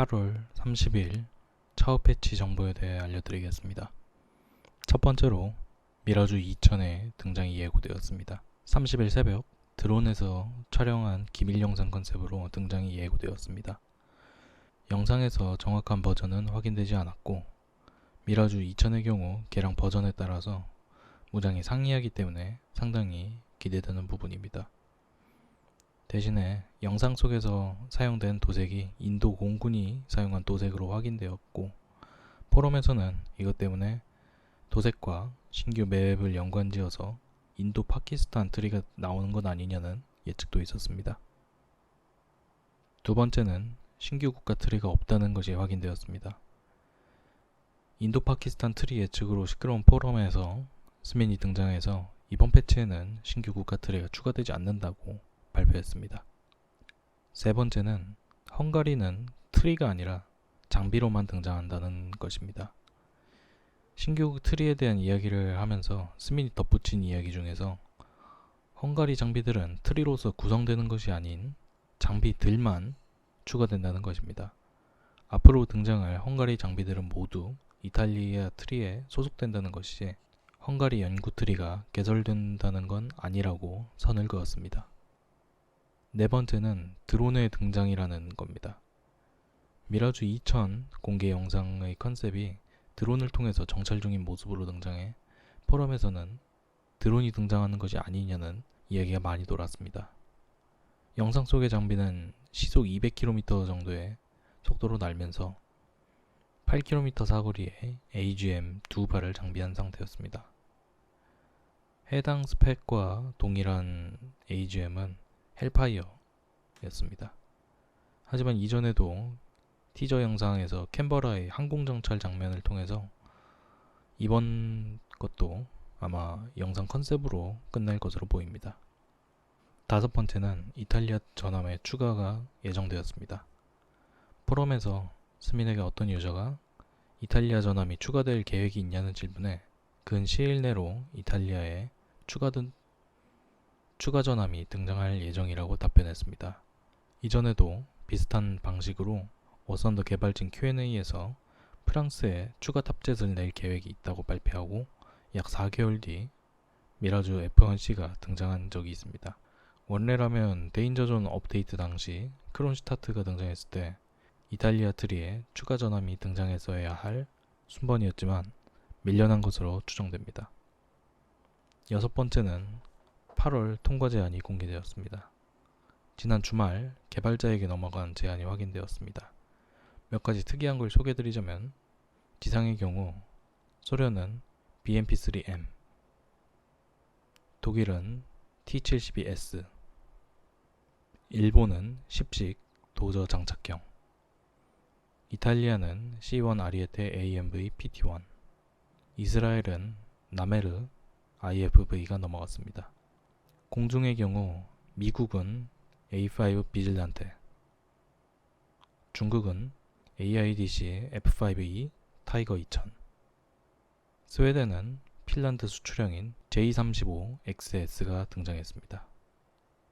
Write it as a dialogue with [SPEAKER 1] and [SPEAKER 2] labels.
[SPEAKER 1] 8월 30일 차후 패치 정보에 대해 알려드리겠습니다. 첫 번째로 미라주 2000의 등장이 예고되었습니다. 30일 새벽 드론에서 촬영한 기밀 영상 컨셉으로 등장이 예고되었습니다. 영상에서 정확한 버전은 확인되지 않았고 미라주 2000의 경우 개량 버전에 따라서 무장이 상이하기 때문에 상당히 기대되는 부분입니다. 대신에 영상 속에서 사용된 도색이 인도 공군이 사용한 도색으로 확인되었고 포럼에서는 이것 때문에 도색과 신규 맵을 연관지어서 인도 파키스탄 트리가 나오는 것 아니냐는 예측도 있었습니다. 두 번째는 신규 국가 트리가 없다는 것이 확인되었습니다. 인도 파키스탄 트리 예측으로 시끄러운 포럼에서 스민이 등장해서 이번 패치에는 신규 국가 트리가 추가되지 않는다고 발표했습니다. 세 번째는 헝가리는 트리가 아니라 장비로만 등장한다는 것입니다. 신규 트리에 대한 이야기를 하면서 스민이 덧붙인 이야기 중에서 헝가리 장비들은 트리로서 구성되는 것이 아닌 장비들만 추가된다는 것입니다. 앞으로 등장할 헝가리 장비들은 모두 이탈리아 트리에 소속된다는 것이지 헝가리 연구 트리가 개설된다는 건 아니라고 선을 그었습니다. 네 번째는 드론의 등장이라는 겁니다. 미라주 2000 공개 영상의 컨셉이 드론을 통해서 정찰 중인 모습으로 등장해 포럼에서는 드론이 등장하는 것이 아니냐는 이야기가 많이 돌았습니다. 영상 속의 장비는 시속 200km 정도의 속도로 날면서 8km 사거리에 AGM 두 발을 장비한 상태였습니다. 해당 스펙과 동일한 AGM은 헬파이어였습니다. 하지만 이전에도 티저 영상에서 캔버라의 항공 정찰 장면을 통해서 이번 것도 아마 영상 컨셉으로 끝날 것으로 보입니다. 다섯 번째는 이탈리아 전함의 추가가 예정되었습니다. 포럼에서 스민에게 어떤 유저가 이탈리아 전함이 추가될 계획이 있냐는 질문에 근 시일 내로 이탈리아에 추가된 추가 전함이 등장할 예정이라고 답변했습니다. 이전에도 비슷한 방식으로 워선더 개발진 Q&A에서 프랑스에 추가 탑젯을 낼 계획이 있다고 발표하고 약 4개월 뒤 미라주 F1C가 등장한 적이 있습니다. 원래라면 데인저존 업데이트 당시 크론슈타트가 등장했을 때 이탈리아 트리에 추가 전함이 등장했어야 할 순번이었지만 밀려난 것으로 추정됩니다. 여섯 번째는 8월 통과 제한이 공개되었습니다. 지난 주말 개발자에게 넘어간 제한이 확인되었습니다. 몇 가지 특이한 걸 소개드리자면 지상의 경우 소련은 BMP3M, 독일은 T72S, 일본은 10식 도저 장착형, 이탈리아는 C1 아리에테 AMV PT1, 이스라엘은 나메르 IFV가 넘어갔습니다. 공중의 경우 미국은 A5 비질란테, 중국은 AIDC F5E 타이거 2000, 스웨덴은 핀란드 수출형인 J35XS가 등장했습니다.